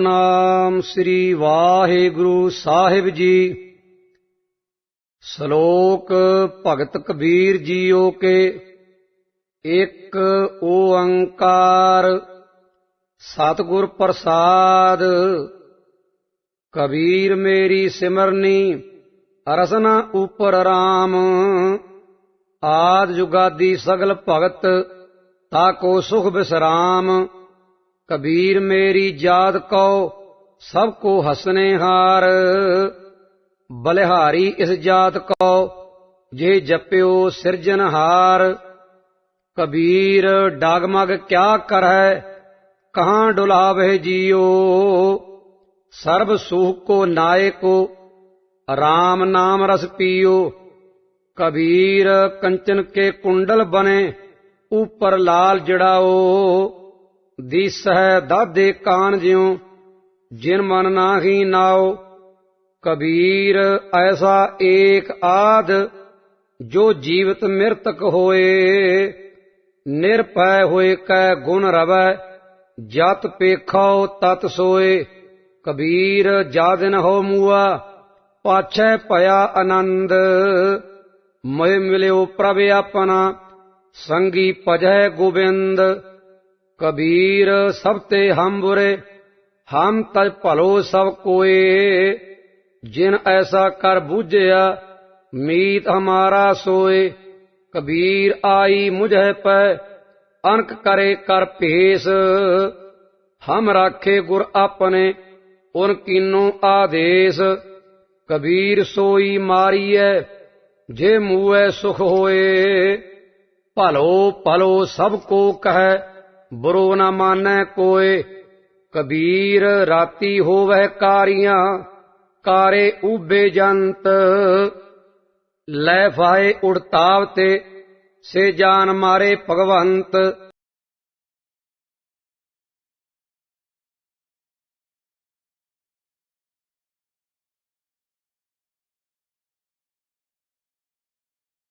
ਨਾਮ ਸ੍ਰੀ ਵਾਹਿਗੁਰੂ ਸਾਹਿਬ ਜੀ। ਸ਼ਲੋਕ ਭਗਤ ਕਬੀਰ ਜੀਓ ਕੇ ਇੱਕ ਓੰਕਾਰ। ਸਤਿਗੁਰ ਪ੍ਰਸਾਦ। ਕਬੀਰ ਮੇਰੀ ਸਿਮਰਨੀ, ਰਸਨਾ ਉਪਰ ਰਾਮ। ਆਦ ਜੁਗਾਦੀ ਸਗਲ ਭਗਤ, ਤਾਕੋ ਸੁਖ ਬਿਸਰਾਮ। ਕਬੀਰ ਮੇਰੀ ਯਾਦ ਕਉ, ਸਭ ਕੋ ਹਸਨੇ ਹਾਰ। ਬਲਿਹਾਰੀ ਇਸ ਜਾਤ ਕਉ, ਜੇ ਜਪਿਓ ਸਿਰਜਨਹਾਰ ਕਬੀਰ ਡਾਗਮਗ ਕਿਆ ਕਰੈ ਕਹਾਂ ਡੁਲਾਵੇ ਜੀਓ। ਸਰਬ ਸੁਖ ਕੋ ਨਾਇਕੋ RAM ਨਾਮ ਰਸ ਪੀਓ। ਕਬੀਰ ਕੰਚਨ ਕੇ ਕੁੰਡਲ ਬਨੇ ਉਪਰ ਲਾਲ ਜੜਾਓ। ਦਿਸ ਹੈ ਦਾਦੇ ਕਾਨ ਜਿਉ, ਜਿਨ ਮਨ ਨਾਹੀ ਨਾਓ ਕਬੀਰ ਐਸਾ ਏਕ ਆਦ, ਜੋ ਜੀਵਤ ਮਿਰਤਕ ਹੋਏ। ਨਿਰਭੈ ਹੋਏ ਕੈ ਗੁਣ ਰਵੈ, ਜਤ ਪੇਖੋ ਤਤ ਸੋਏ। ਕਬੀਰ ਜਾ ਦਿਨ ਹੋ ਮੂਆ, ਪਾਛੈ ਭਇਆ ਆਨੰਦ। ਮੋਇ ਮਿਲਿਓ ਪ੍ਰਭ ਆਪਣਾ, ਸੰਗੀ ਭਜੈ ਗੋਬਿੰਦ। ਕਬੀਰ ਸਭ ਤੇ ਹਮ ਬੁਰੇ ਹਮ ਤਜ ਭਲੋ ਸਭ ਕੋਏ। ਜਿਨ ਐਸਾ ਕਰ ਬੂਝਿਆ, ਮੀਤ ਹਮਾਰਾ ਸੋਏ। ਕਬੀਰ ਆਈ ਮੁਝੈ ਪੈ ਅਨਕ ਕਰੇ ਕਰ ਭੇਸ। ਹਮ ਰਾਖੇ ਗੁਰ ਆਪਣੇ, ਉਨ ਕੀਨੋ ਆਦੇਸ। ਕਬੀਰ ਸੋਈ ਮਾਰੀਐ, ਜੇ ਮੂਐ ਸੁਖ ਹੋਏ। ਭਲੋ ਭਲੋ ਸਭ ਕੋ ਕਹੈ ਬੁਰੋ ਨਾ ਮਾਨੈ ਕੋਏ, ਕਬੀਰ ਰਾਤੀ ਹੋਵੈ ਕਾਰੀਆਂ, ਕਾਰੇ ਉਬੇ ਜੰਤ। ਲੈ ਫਾਏ ਉੜਤਾਵ ਤੇ, ਸੇ ਜਾਨ ਮਾਰੇ ਭਗਵੰਤ।